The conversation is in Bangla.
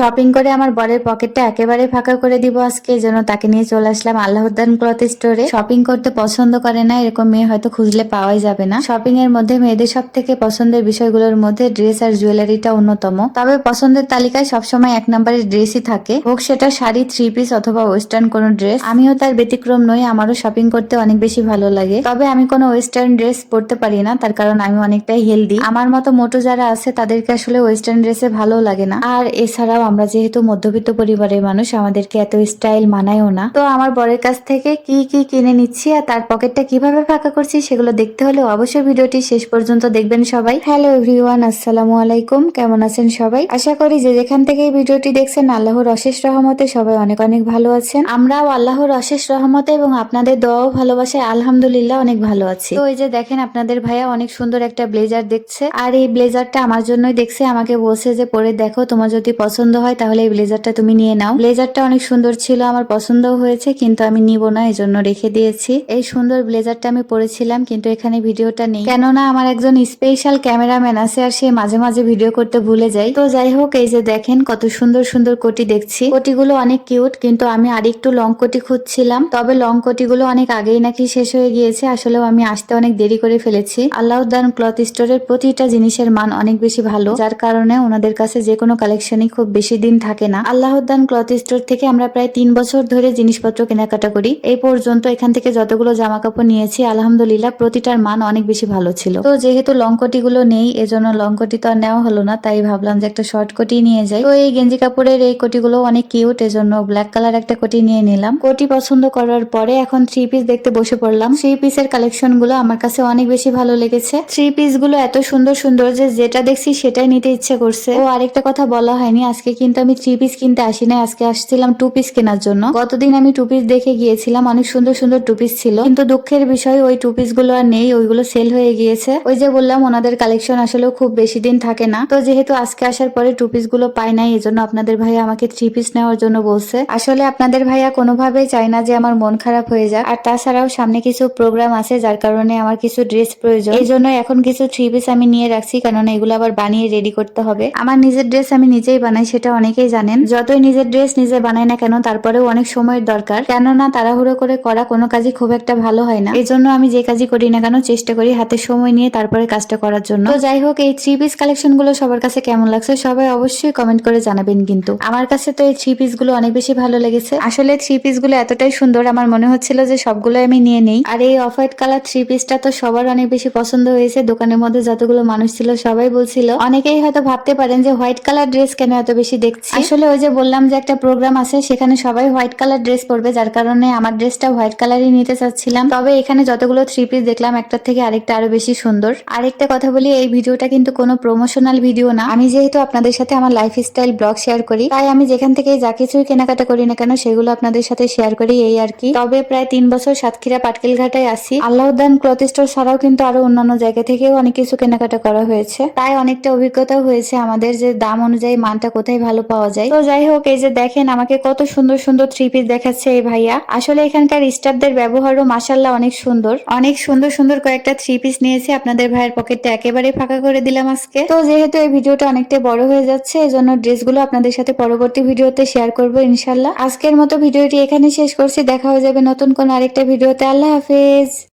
শপিং করে আমার বরের পকেটটা একেবারে ফাঁকা করে দিব আজকে জন্য তাকে নিয়ে চলে আসলাম আল্লাহদ্দান ক্লথ স্টোরে শপিং করতে পছন্দ করে না, এরকম মেয়ে হয়তো খুঁজলে পাওয়াই যাবে না। শপিং এর মধ্যে মেয়েদের সব থেকে পছন্দের বিষয়গুলোর মধ্যে ড্রেস আর জুয়েলারিটা অন্যতম। তবে পছন্দের তালিকায় সবসময় এক নম্বরের ড্রেসই থাকে। হোক সেটা শাড়ি থ্রি পিস অথবা ওয়েস্টার্ন কোনো ড্রেস আমিও তার ব্যতিক্রম নই, আমারও শপিং করতে অনেক বেশি ভালো লাগে। তবে আমি কোনো ওয়েস্টার্ন ড্রেস পরতে পারি না, তার কারণ আমি অনেকটাই হেলদি আমার মতো মোটো যারা আছে, তাদেরকে আসলে ওয়েস্টার্ন ড্রেসে ভালো লাগে না। আর এছাড়াও আমরা যেহেতু মধ্যবিত্ত পরিবারের মানুষ, আমাদেরকে এত স্টাইল মানায়ও না। তো আমার বরের কাছ থেকে কি কি কিনে নিচ্ছি আর তার পকেটটা কীভাবে ফাঁকা করছি সেগুলো দেখতে হলে অবশ্যই ভিডিওটি শেষ পর্যন্ত দেখবেন সবাই। হ্যালো এভরিওয়ান আসসালামু আলাইকুম। কেমন আছেন সবাই? আশা করি যে যেখান থেকে এই ভিডিওটি দেখছেন, আল্লাহর অশেষ রহমতে সবাই অনেক অনেক ভালো আছেন। আমরাও আল্লাহর অশেষ রহমতে এবং আপনাদের দোয়াও ভালোবাসায় আলহামদুলিল্লাহ অনেক ভালো আছি। তো এই যে দেখেন, আপনাদের ভাইয়া অনেক সুন্দর একটা ব্লেজার দেখছে। আর এই ব্লেজারটা আমার জন্যই দেখছে। আমাকে বলছে যে, পরে দেখো, তোমার যদি পছন্দ হয়, তাহলে এই ব্লেজারটা তুমি নিয়ে নাও। ব্লেজারটা অনেক সুন্দর ছিল, আমার পছন্দও হয়েছে, কিন্তু আমি নিব না এই জন্য রেখে দিয়েছি। এই সুন্দর ব্লেজারটা আমি পরেছিলাম, কিন্তু এখানে ভিডিওটা নেই। কেননা আমার একজন স্পেশাল ক্যামেরাম্যান আছে, আর সে মাঝে মাঝে ভিডিও করতে ভুলে যায়। তো যাই হোক, এই যে দেখেন, কত সুন্দর সুন্দর কোটি দেখছি। কোটিগুলো অনেক কিউট কিন্তু আমি আরেকটু লং কোটি খুঁজছিলাম। তবে লং কোটিগুলো অনেক আগেই নাকি শেষ হয়ে গিয়েছে, আসলেও আমি আসতে অনেক দেরি করে ফেলেছি। আল্লাহদান ক্লথ স্টোরের প্রতিটা জিনিসের মান অনেক বেশি ভালো, যার কারণে ওনাদের কাছে যে কোনো কালেকশনই খুব বেশি দিন থাকে না। আল্লাহদান ক্লথ স্টোর থেকে আমরা প্রায় তিন বছর ধরে জিনিসপত্র কেনাকাটা করি। এই পর্যন্ত এখান থেকে যতগুলো জামা কাপড় নিয়েছি, আলহামদুলিল্লাহ প্রতিটার মান অনেক বেশি ভালো ছিল। তো যেহেতু লং কোটিগুলো নেই, এজন্য লং কোটি তো আর নেওয়া হলো না, তাই ভাবলাম যে একটা শর্ট কোটি নিয়ে যাই। তো এই গেঞ্জি কাপড়ের এই কোটিগুলো অনেক কিউট এজন্য ব্ল্যাক কালার একটা কোটি নিয়ে নিলাম। কোটি পছন্দ করার পরে এখন থ্রি পিস দেখতে বসে পড়লাম। থ্রি পিসের কালেকশনগুলো আমার কাছে অনেক বেশি ভালো লেগেছে। থ্রি পিসগুলো এত সুন্দর সুন্দর যে যেটা দেখছি সেটাই নিতে ইচ্ছে করছে। ও আরেকটা কথা বলা হয়নি, আজকে কিন্তু আমি থ্রি পিস কিনতে আসি না আজকে আসছিলাম টু পিস কেনার জন্য। গতদিন আমি টু পিস দেখে গিয়েছিলাম, অনেক সুন্দর সুন্দর টু পিস ছিল। কিন্তু দুঃখের বিষয়, ওই টু পিসগুলো আর নেই, ওইগুলো সেল হয়ে গিয়েছে। ওই যে বললাম, ওনাদের কালেকশন আসলেও খুব বেশি দিন থাকে না। তো যেহেতু আজকে আসার পরে টু পিসগুলো পাই নাই, এজন্য আপনাদের ভাইয়া আমাকে থ্রি পিস নেওয়ার জন্য বলছে। আসলে আপনাদের ভাইয়া কোনোভাবেই চায় না যে আমার মন খারাপ হয়ে যাক। আর তাছাড়াও সামনে কিছু প্রোগ্রাম আছে, যার কারণে আমার কিছু ড্রেস প্রয়োজন। এই জন্য এখন কিছু থ্রি পিস আমি নিয়ে রাখছি, কেননা এগুলো আবার বানিয়ে রেডি করতে হবে। আমার নিজের ড্রেস আমি নিজেই বানাই সেটা অনেকেই জানেন, যতই নিজের ড্রেস নিজে বানাই না কেন, তারপরেও অনেক সময়ের দরকার। কেননা তাড়াহুড়ো করে করা কোনো কাজই খুব একটা ভালো হয় না। এই জন্য আমি যে কাজই করি না কেন, চেষ্টা করি হাতে সময় নিয়ে তারপরে কাজটা করার জন্য। তো যাই হোক, এই থ্রি পিস কালেকশনগুলো সবার কাছে কেমন লাগছে, সবাই অবশ্যই কমেন্ট করে জানাবেন কিন্তু। আমার কাছে তো এই থ্রি পিসগুলো অনেক বেশি ভালো লেগেছে। আসলে থ্রি পিসগুলো এতটাই সুন্দর, আমার মনে হচ্ছিল যে সবগুলো আমি নিয়ে নেই। আর এই অফ হোয়াইট কালার থ্রি পিসটা তো সবার অনেক বেশি পছন্দ হয়েছে। দোকানের মধ্যে যতগুলো মানুষ ছিল, সবাই বলছিল। অনেকেই হয়তো ভাবতে পারেন যে হোয়াইট কালার ড্রেস কেন এত বেশি দেখছি। আসলে ওই যে বললাম যে একটা প্রোগ্রাম আছে, সেখানে সবাই হোয়াইট কালার ড্রেস পরবে, যার কারণে আমার ড্রেসটা হোয়াইট কালারই নিতে চাচ্ছিলাম। তবে এখানে যতগুলো থ্রি পিস দেখলাম, একটার থেকে আরেকটা আরও বেশি সুন্দর। আরেকটা কথা বলি, এই ভিডিওটা কিন্তু কোনো প্রমোশনাল ভিডিও না। আমি যেহেতু আপনাদের সাথে আমার লাইফ স্টাইল ব্লগ শেয়ার করি, তাই আমি যেখান থেকে যা কিছুই কেনাকাটা করি না কেন, সেগুলো আপনাদের সাথে শেয়ার করি এই আর কি। তবে প্রায় তিন বছর সাতক্ষীরা পাটকেল ঘাটায় আসি আল্লাহদান ক্লথ স্টোর ছাড়াও কিন্তু আরও অন্যান্য জায়গা থেকেও অনেক কিছু কেনাকাটা করা হয়েছে। তাই অনেকটা অভিজ্ঞতাও হয়েছে আমাদের যে দাম অনুযায়ী মানটা কোথায় ভালো পাওয়া যায়। তো যাই হোক এই যে দেখেন, আমাকে কত সুন্দর সুন্দর থ্রি পিস দেখাচ্ছে এই ভাইয়া। আসলে এখানকার স্টাফদের ব্যবহারও মাসাল্লাহ অনেক সুন্দর। অনেক সুন্দর সুন্দর কয়েকটা থ্রি পিস নিয়েছে, আপনাদের ভাইয়ের পকেটটা একেবারে ফাঁকা করে দিলাম আজকে। তো যেহেতু এই ভিডিওটা অনেকটা বড় হয়ে যাচ্ছে এই জন্য ড্রেসগুলো আপনাদের সাথে পরবর্তী ভিডিওতে শেয়ার করব ইনশাল্লাহ আজকের মতো ভিডিওটি এখানে শেষ করছি। দেখা হয়ে যাবে নতুন কোন আরেকটা ভিডিওতে। আল্লাহ হাফেজ।